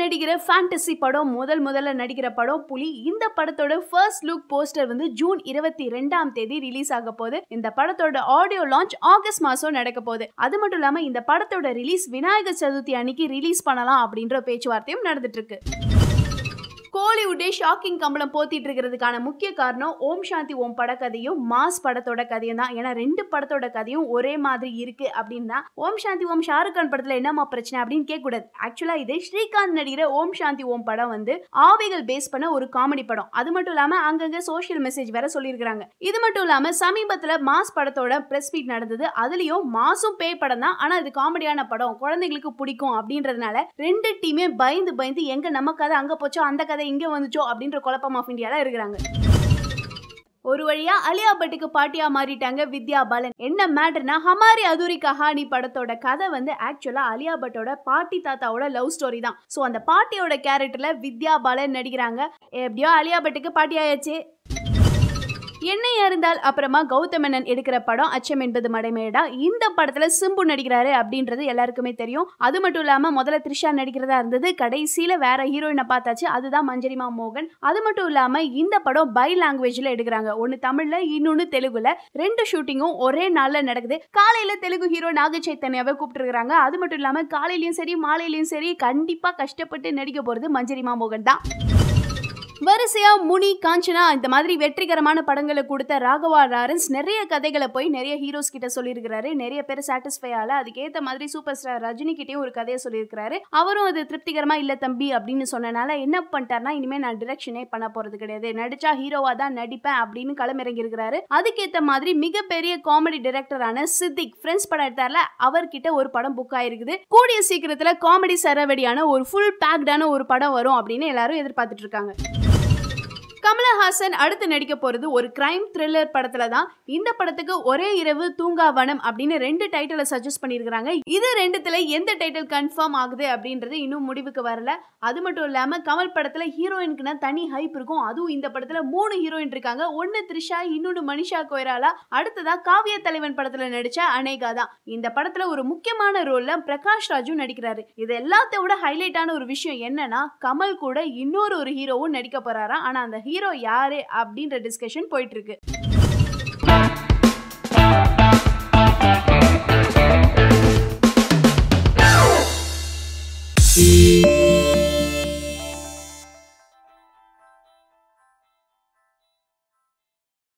நடிக்கிற ஃபேண்டசி படம் முதல் முதல்ல நடிக்கிற படம் புலி. இந்த படத்தோட ஃபர்ஸ்ட் லுக் போஸ்டர் வந்து ஜூன் இருபத்தி ரெண்டாம் தேதி ரிலீஸ் ஆக போகுது. இந்த படத்தோட ஆடியோ லான்ச் ஆகஸ்ட் மாசம் நடக்க போகுது. அது மட்டும் இல்லாம இந்த படத்தோட ரிலீஸ் விநாயகர் சதுர்த்தி அன்னைக்கு ரிலீஸ் பண்ணலாம் அப்படின்ற பேச்சுவார்த்தையும் நடந்துட்டு இருக்கு. கோலிவுட்டே ஷாக்கிங் கம்பளம் போத்திட்டு இருக்கிறதுக்கான முக்கிய காரணம் ஓம் சாந்தி ஓம் படக்கதையும் மாஸ் படத்தோட கதையும் தான். ஏன்னா ரெண்டு படத்தோட கதையும் ஒரே மாதிரி இருக்கு அப்படின்னா ஓம் சாந்தி ஓம் ஷாருக் கான் படத்துல என்னமா பிரச்சனை அப்படின்னு கேட்க கூடாது ஆக்சுவலா இது ஸ்ரீகாந்த் நடிகிற ஓம் சாந்தி ஓம் படம் வந்து ஆவிகள் பேஸ் பண்ண ஒரு காமெடி படம். அது மட்டும் இல்லாம அங்கங்க சோஷியல் மெசேஜ் வேற சொல்லியிருக்காங்க இது மட்டும் இல்லாம சமீபத்துல மாஸ் படத்தோட பிரஸ் மீட் நடந்தது. அதுலயும் மாசும் பேய் படம் தான். ஆனா இது காமெடியான படம். குழந்தைங்களுக்கு பிடிக்கும் அப்படின்றதுனால ரெண்டு டீமே பயந்து பயந்து எங்க நம்ம கதை அங்க போச்சோ அந்த கதை இங்க வந்துச்சோ அப்படின்ற குழப்பம் ஆஃப் இந்தியாவில் இருக்கிறாங்க. ஒரு வழியா அலியா பட்டுக்கு பாட்டியா மாறிட்டாங்க வித்யா பாலன். என்ன மேட்டர்னா ஹமாரி அதுரி கஹானி படத்தோட கதை வந்து ஆக்சுவலா அலியா பட்டோட பாட்டி தாத்தாவோட லவ் ஸ்டோரி தான். ஸோ அந்த பாட்டியோட கேரக்டர்ல வித்யா பாலன் நடிக்கிறாங்க. எப்படியோ அலியா பட்டுக்கு பாட்டி ஆயாச்சு. என்னையா இருந்தால் அப்புறமா கௌதமனன் எடுக்கிற படம் அச்சம் என்பது மடைமேடா? இந்த படத்துல சிம்பு நடிக்கிறாரு அப்படின்றது எல்லாருக்குமே தெரியும். அது மட்டும் இல்லாம முதல்ல த்ரிஷா நடிக்கிறதா இருந்தது. கடைசியில வேற ஹீரோயினை பார்த்தாச்சு. அதுதான் மஞ்சரிமா மோகன். அது மட்டும் இல்லாம இந்த படம் பை லாங்குவேஜ்ல எடுக்கிறாங்க. ஒன்னு தமிழ்ல இன்னொன்னு தெலுங்குல. ரெண்டு ஷூட்டிங்கும் ஒரே நாள்ல நடக்குது. காலையில தெலுங்கு ஹீரோ நாக சைத்தன்யாவை கூப்பிட்டுருக்காங்க அது மட்டும் இல்லாம காலையிலயும் சரி மாலையிலயும் சரி கண்டிப்பா கஷ்டப்பட்டு நடிக்க போறது மஞ்சரிமா மோகன் தான். வரிசையா முனி காஞ்சனா இந்த மாதிரி வெற்றிகரமான படங்களை கொடுத்த ராகவா லாரன்ஸ் நிறைய கதைகளை போய் நிறைய ஹீரோஸ் கிட்ட சொல்லியிருக்கிறாரு. நிறைய பேர் சாட்டிஸ்ஃபை ஆல அதுக்கேற்ற மாதிரி சூப்பர் ஸ்டார் ரஜினி கிட்டேயும் ஒரு கதையை சொல்லியிருக்கிறாரு. அவரும் அது திருப்திகரமா இல்ல தம்பி அப்படின்னு சொன்னனால என்ன பண்ணிட்டாருன்னா இனிமே நான் டிரெக்ஷனே பண்ண போறது கிடையாது. நடிச்சா ஹீரோவா தான் நடிப்பேன் அப்படின்னு களமிறங்கி இருக்கிறாரு அதுக்கேற்ற மாதிரி மிகப்பெரிய காமெடி டிரெக்டரான சித்திக் ஃப்ரெண்ட்ஸ் படம் எடுத்தார்ல அவர்கிட்ட ஒரு படம் புக் ஆயிருக்குது. கூடிய சீக்கிரத்துல காமெடி சரவடியான ஒரு ஃபுல் பேக்டான ஒரு படம் வரும் அப்படின்னு எல்லாரும் எதிர்பார்த்துட்டு இருக்காங்க. கமலஹாசன் அடுத்து நடிக்க போகிறது ஒரு கிரைம் த்ரில்லர் படத்தில் தான். இந்த படத்துக்கு ஒரே இரவு தூங்காவனம் அப்படின்னு ரெண்டு டைட்டிலை சஜஸ்ட் பண்ணியிருக்கிறாங்க. இது ரெண்டுத்தில் எந்த டைட்டில் கன்ஃபார்ம் ஆகுது அப்படின்றது இன்னும் முடிவுக்கு வரல. அது மட்டும் இல்லாமல் கமல் படத்தில் ஹீரோயினுக்குன்னா தனி ஹைப் இருக்கும். அதுவும் இந்த படத்தில் மூணு ஹீரோயின் இருக்காங்க. ஒன்று த்ரிஷா இன்னொன்று மனிஷா கொய்ராலா. அடுத்ததாக காவிய தலைவன் படத்தில் நடித்த அனேகா தான். இந்த படத்தில் ஒரு முக்கியமான ரோலில் பிரகாஷ் ராஜும் நடிக்கிறாரு. இது எல்லாத்த விட ஹைலைட்டான ஒரு விஷயம் என்னன்னா கமல் கூட இன்னொரு ஒரு ஹீரோவும் நடிக்க போகிறாரா ஆனால் அந்த ஹீரோ ஹீரோ யாரு அப்படின்ற டிஸ்கஷன் போயிட்டு இருக்கு